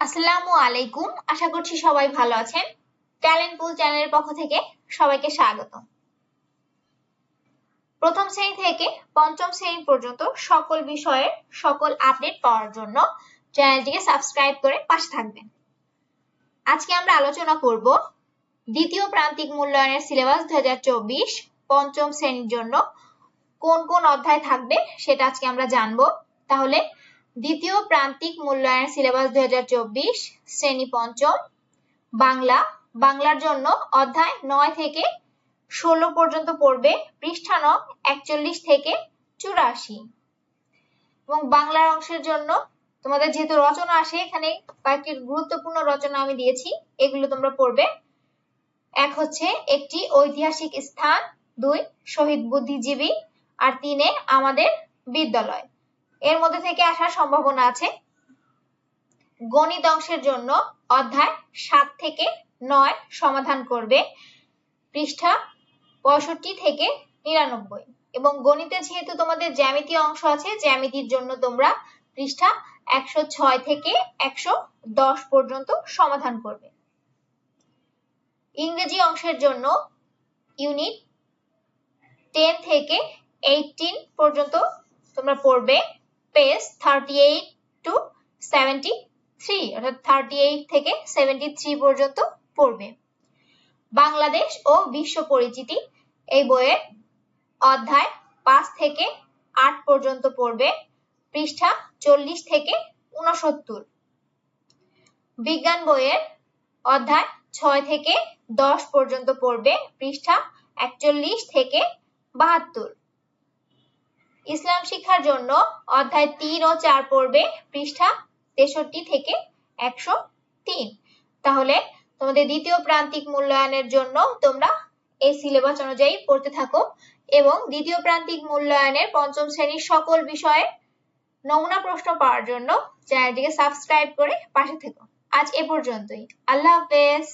আসসালামু আলাইকুম। আশা করছি সবাই ভালো আছেন। ট্যালেন্ট পুল চ্যানেলের পক্ষ থেকে সবাইকে স্বাগত প্রথম শ্রেণি থেকে পঞ্চম শ্রেণি পর্যন্ত সকল বিষয়ের সকল আপডেট পাওয়ার জন্য চ্যানেলটিকে সাবস্ক্রাইব করে পাশে থাকবেন। আজকে আমরা আলোচনা করব দ্বিতীয় প্রান্তিক মূল্যায়নের সিলেবাস পঞ্চম শ্রেণির জন্য কোন কোন অধ্যায় থাকবে সেটা আজকে আমরা জানব। তাহলে দ্বিতীয় প্রান্তিক মূল্যায়ন সিলেবাস দুই হাজার চব্বিশ, শ্রেণি পঞ্চম, বাংলা। বাংলার জন্য অধ্যায় নয় থেকে ষোলো পর্যন্ত পড়বে, পৃষ্ঠা নং একচল্লিশ থেকে চুরাশি। এবং বাংলার অংশের জন্য তোমাদের যেহেতু রচনা আসে, এখানে কয়েকটি গুরুত্বপূর্ণ রচনা আমি দিয়েছি, এগুলো তোমরা পড়বে। এক হচ্ছে, একটি ঐতিহাসিক স্থান, দুই, শহীদ বুদ্ধিজীবী, আর তিনে আমাদের বিদ্যালয়। এর মধ্যে থেকে আসার সম্ভাবনা আছে। গণিত অংশের জন্য অধ্যায় সাত থেকে নয় সমাধান করবে। পৃষ্ঠা পঁয়ষট্টি থেকে নিরানব্বই। এবং গণিতে যেহেতু তোমাদের জ্যামিতি অংশ আছে, জ্যামিতির জন্য তোমরা পৃষ্ঠা একশো ছয় থেকে একশো দশ পর্যন্ত সমাধান করবে। ইংরেজি অংশের জন্য ইউনিট টেন থেকে এইটিন পর্যন্ত তোমরা পড়বে। Page thirty eight to seventy three অর্থাৎ থার্টি এইট থেকে সেভেন্টি থ্রি পর্যন্ত পড়বে। বাংলাদেশ ও বিশ্ব পরিচিতি এই বইয়ের অধ্যায় পাঁচ থেকে আট পর্যন্ত পড়বে, পৃষ্ঠা চল্লিশ থেকে উনসত্তর বিজ্ঞান বইয়ের অধ্যায় ছয় থেকে দশ পর্যন্ত পড়বে, পৃষ্ঠা একচল্লিশ থেকে বাহাত্তর। ইসলাম শিক্ষার জন্য অধ্যায় তিন ও চার পড়বে, পৃষ্ঠা তেষট্টি থেকে একশো তিন। তাহলে তোমাদের দ্বিতীয় প্রান্তিক মূল্যায়নের জন্য তোমরা এই সিলেবাস অনুযায়ী পড়তে থাকো এবং দ্বিতীয় প্রান্তিক মূল্যায়নের পঞ্চম শ্রেণির সকল বিষয়ে নমুনা প্রশ্ন পাওয়ার জন্য চ্যানেলটিকে সাবস্ক্রাইব করে পাশে থেকো। আজ এ পর্যন্তই। আল্লাহ হাফেজ।